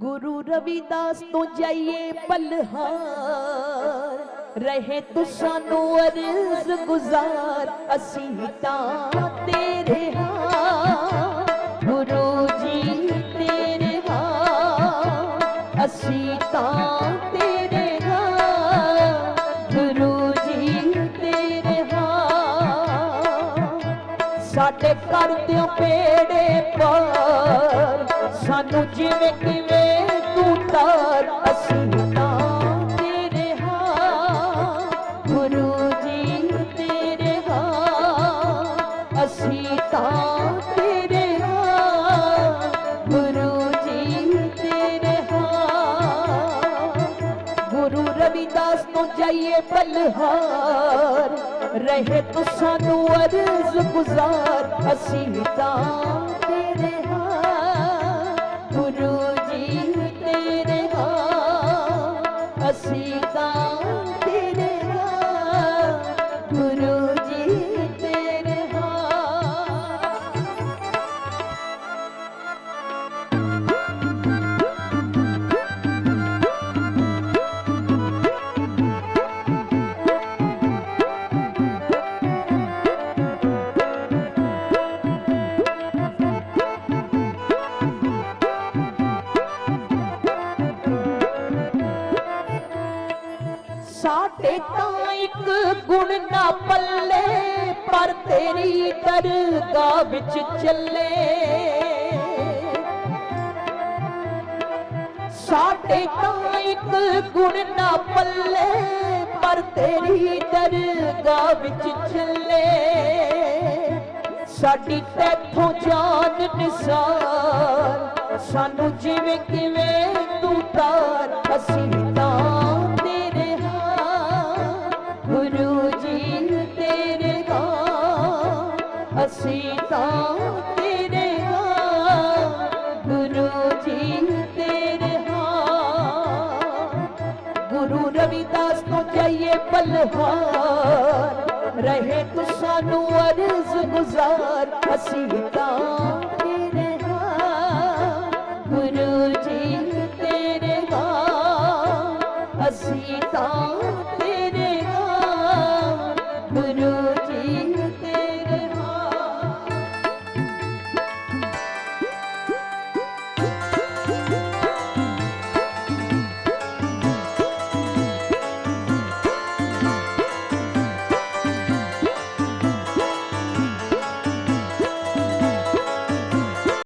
ਗੁਰੂ ਰਵਿਦਾਸ ਤੋਂ ਜਾਈਏ ਪਲਹਾਰ। ਰਹੇ ਤੂੰ ਸਾਨੂੰ ਅਰਜ਼ ਗੁਜ਼ਾਰ, ਅਸੀਂ ਤਾਂ ਤੇਰੇ ਹਾਂ ਗੁਰੂ ਜੀ ਤੇਰੇ ਹਾਂ ਅਸੀਂ ਤਾਂ ਤੇਰੇ ਹਾਂ ਗੁਰੂ ਜੀ ਤੇਰੇ ਹਾਂ ਸਾਡੇ ਘਰ ਦੇ ਪੇੜੇ ਪਰ, ਸਾਨੂੰ ਜਿਵੇਂ ਕਿਵੇਂ ਜਾਈਏ ਬਲਹਾਰ ਰਹੇ ਤੂੰ ਸਾਨੂੰ ਅਰਜ਼ ਗੁਜ਼ਾਰ, ਅਸੀਂ ਤਾਂ ਤੇਰੇ ਹਾਂ ਗੁਰੂ ਜੀ ਤੇਰੇ ਹਾਂ ਅਸੀਂ ਤਾਂ ਤੇਰੇ ਹਾਂ ਗੁਰੂ ਸਾਡੇ ਤਾਂ ਇੱਕ ਗੁਣ ਨਾ ਪੱਲੇ, ਪਰ ਤੇਰੀ ਦਰਗਾਹ ਵਿੱਚ ਚੱਲੇ। ਸਾਡੇ ਤਾਂ ਇੱਕ ਗੁਣ ਨਾ ਪੱਲੇ, ਪਰ ਤੇਰੀ ਦਰਗਾਹ ਵਿੱਚ ਚੱਲੇ। ਸਾਡੀ ਤੇਥੋਂ ਜਾਨ ਨਿਸਾਰ, ਸਾਨੂੰ ਜਿਵੇਂ ਕਿਵੇਂ ਤੂੰ ਤਾਰ ਅਸੀਂ ਅਸੀਂ ਤਾਂ ਤੇਰੇ ਹਾਂ ਗੁਰੂ ਜੀ ਤੇਰੇ ਹਾਂ ਗੁਰੂ ਰਵਿਦਾਸ ਤੋਂ ਜਾਈਏ ਬਲਹਾਰ ਰਹੇ ਤੂੰ ਸਾਨੂੰ ਅਰਜ਼ ਗੁਜ਼ਾਰ, ਅਸੀਂ ਤਾਂ ਤੇਰੇ ਹਾਂ ਗੁਰੂ ਜੀ ਤੇਰੇ ਹਾਂ ਅਸੀਂ ਤਾਂ